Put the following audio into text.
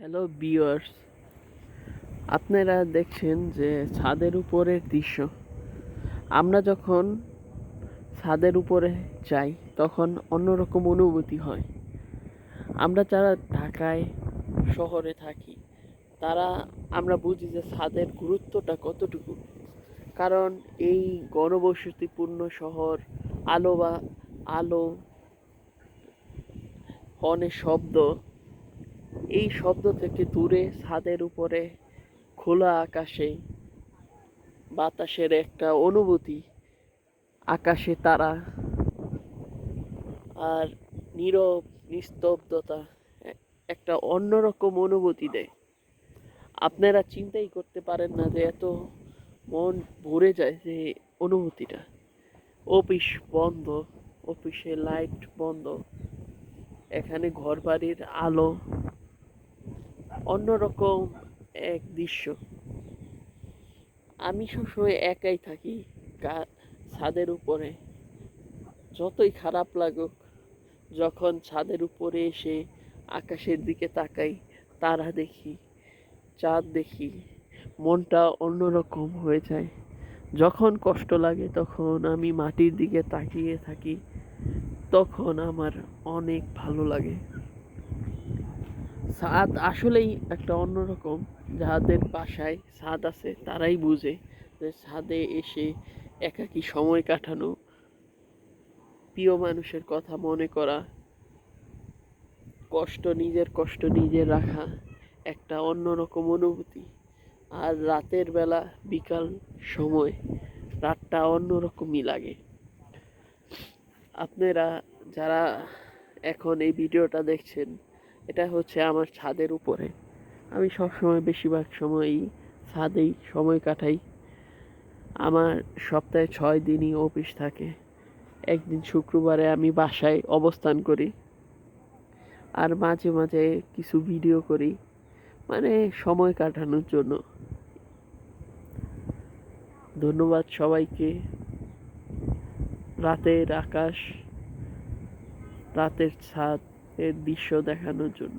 Hello বিয়ার্স আপনারা দেখছেন যে ছাদের উপরের দৃশ্য। আমরা যখন ছাদের উপরে যাই, তখন অন্যরকম অনুভূতি হয়। আমরা যারা ঢাকায়, শহরে থাকি, তারা, আমরা বুঝি যে ছাদের গুরুত্বটা কতটুকু। কারণ এই গণবসতিপূর্ণ শহর, আলো বা আলো, হর্নের শব্দ এই শব্দ থেকে দূরে, ছাদের উপরে, খোলা আকাশে, বাতাসের একটা অনুভূতি, আকাশে তারা আর নীরব, নিস্তব্ধতা একটা অন্যরকম অনুভূতি দেয়। আপনারা চিন্তাই করতে পারেন না যে এত মন ভরে যায় যে অনুভূতিটা। অফিস বন্ধ, অফিসে লাইট বন্ধ, এখানে ঘরবাড়ির আলো অন্যরকম এক দৃশ্য। আমি সবসময় একাই থাকি ছাদের উপরে। যতই খারাপ লাগুক, যখন ছাদের উপরে এসে আকাশের দিকে তাকাই, তারা দেখি, চাঁদ দেখি, মনটা অন্যরকম হয়ে যায়। যখন কষ্ট লাগে, তখন আমি মাটির দিকে তাকিয়ে থাকি, তখন আমার অনেক ভালো লাগে। ছাদ আসলেই একটা অন্যরকম। যাদের বাসায় ছাদ আছে, তারাই বুঝে যে ছাদে এসে একাকী সময় কাটানো, প্রিয় মানুষের কথা মনে করা, কষ্ট নিজের কষ্ট নিজে রাখা একটা অন্যরকম অনুভূতি। আর রাতের বেলা, বিকাল সময়, রাতটা অন্যরকমই লাগে। আপনারা যারা এখন এই ভিডিওটা দেখছেন এটা হচ্ছে আমার ছাদের উপরে। আমি সবসময় বেশিরভাগ সময়ই ছাদেই সময় কাটাই। আমার সপ্তাহে ছয় দিনই অফিস থাকে। একদিন শুক্রবারে আমি বাসায় অবস্থান করি। আর মাঝে মাঝে কিছু ভিডিও করি। মানে সময় কাটানোর জন্য। ধন্যবাদ সবাইকে। রাতের আকাশ, রাতের ছাদ। এর দৃশ্য দেখানোর জন্য।